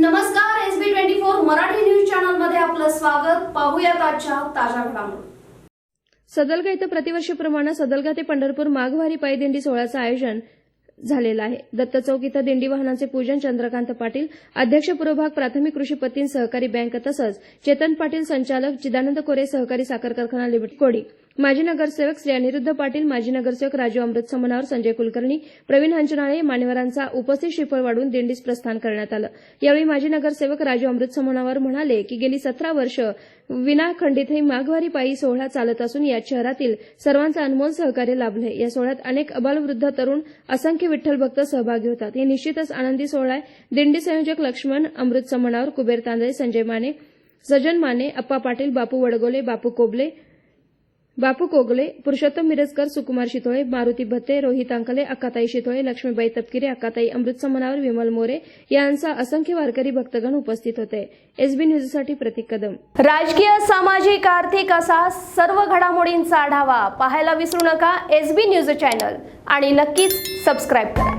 नमस्कार S B twenty four Marathi news चॅनलमध्ये आपलं स्वागत. पाहूयात आजच्या ताज्या घडामोडी. सदलगा इथं प्रतिवर्षीप्रमाणे सदलगा ते पंढरपूर माघवारी पायदिंडी सोहळ्याचं आयोजन झालेलं आहे. दत्त चौक इथं दिंडी वाहनांचे पूजन चंद्रकांत पाटील अध्यक्ष पुरोभाग प्राथमिक कृषी पतीन सहकारी बँक तसंच चेतन पाटील संचालक चिदानंद कोरे सहकारी साखर कारखाना लिमिटेड कोडी. माजी नगरसेवक श्री अनिरुद्ध पाटील माजी नगरसेवक राजू अमृत समनावर संजय कुलकर्णी प्रवीण हंचनाळे मान्यवरांचा उपस्थित श्रीफळ वाढून दिंडीस प्रस्थान करण्यात आलं. यावेळी माजी नगरसेवक राजू अमृत समनावर म्हणाले की गेली सतरा वर्ष विनाखंडित हे माघवारी पायी सोहळा चालत असून या शहरातील सर्वांचं अनमोल सहकार्य लाभले या सोहळ्यात अनेक अबालवृद्ध तरुण असंख्य विठ्ठल भक्त सहभागी होतात. हे निश्चितच आनंदी सोहळा आहे. दिंडी संयोजक लक्ष्मण अमृत समनावर कुबेर तांदळे संजय माने सजन माने अप्पा पाटील बापू वडगोले बापू कोबले बापू कोगले पुरुषोत्तम मिरजकर सुकुमार शितोळे मारुती भत्ते रोहित अंकले अक्काताई शितोळे लक्ष्मीबाई तपकिरे अक्काताई अमृत समनावर विमल मोरे यांचा असंख्य वारकरी भक्तगण उपस्थित होते. एसबी न्यूजसाठी प्रतीक कदम. राजकीय सामाजिक आर्थिक असा सर्व घडामोडींचा आढावा पाहायला विसरू नका एस बी न्यूज चॅनल. आणि नक्कीच सबस्क्राईब करा.